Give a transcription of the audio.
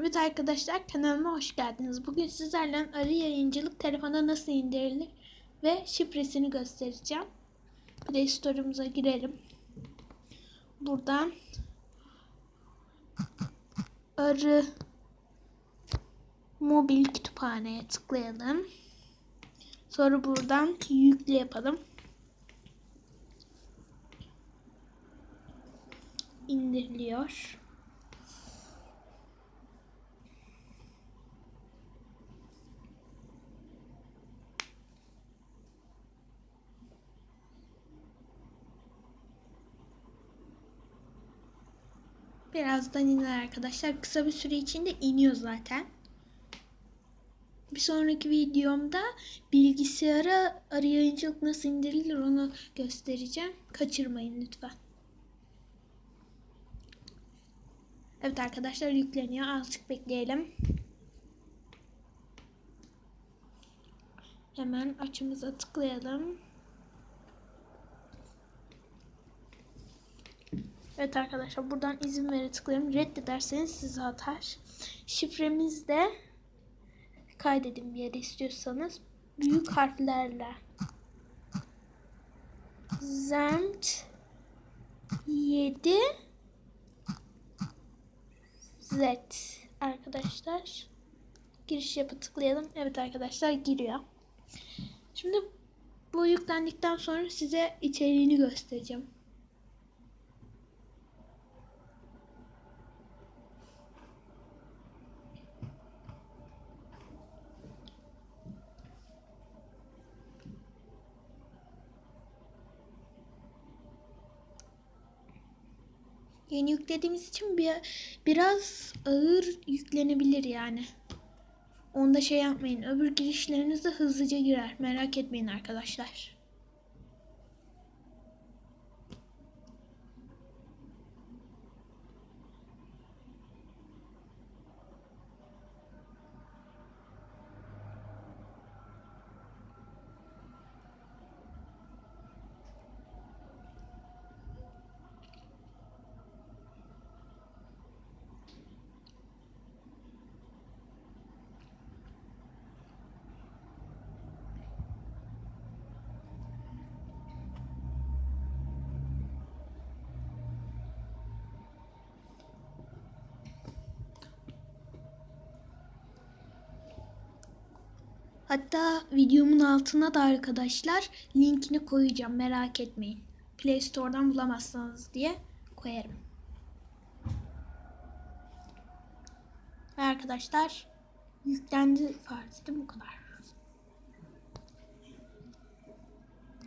Evet arkadaşlar kanalıma hoş geldiniz. Bugün sizlerle arı yayıncılık telefona nasıl indirilir ve şifresini göstereceğim. Play Store'umuza girelim. Buradan arı mobil kütüphaneye tıklayalım. Sonra buradan yükle yapalım. İndiriliyor. Birazdan iner arkadaşlar. Kısa bir süre içinde iniyor zaten. Bir sonraki videomda bilgisayara arayıcılık nasıl indirilir onu göstereceğim. Kaçırmayın lütfen. Evet arkadaşlar yükleniyor. Azıcık bekleyelim. Hemen açımıza tıklayalım. Evet arkadaşlar buradan izin vere tıklayalım. Reddederseniz size atar. Şifremiz de kaydedin bir yere istiyorsanız büyük harflerle Zemt 7 Z arkadaşlar giriş yapı tıklayalım. Evet arkadaşlar giriyor. Şimdi bu yüklendikten sonra size içeriğini göstereceğim. Yeni yüklediğimiz için bir, biraz ağır yüklenebilir yani. Onda şey yapmayın. Öbür girişleriniz de hızlıca girer. Merak etmeyin arkadaşlar. Hatta videomun altına da arkadaşlar linkini koyacağım merak etmeyin. Play Store'dan bulamazsanız diye koyarım. Ve arkadaşlar yüklendi farz bu kadar.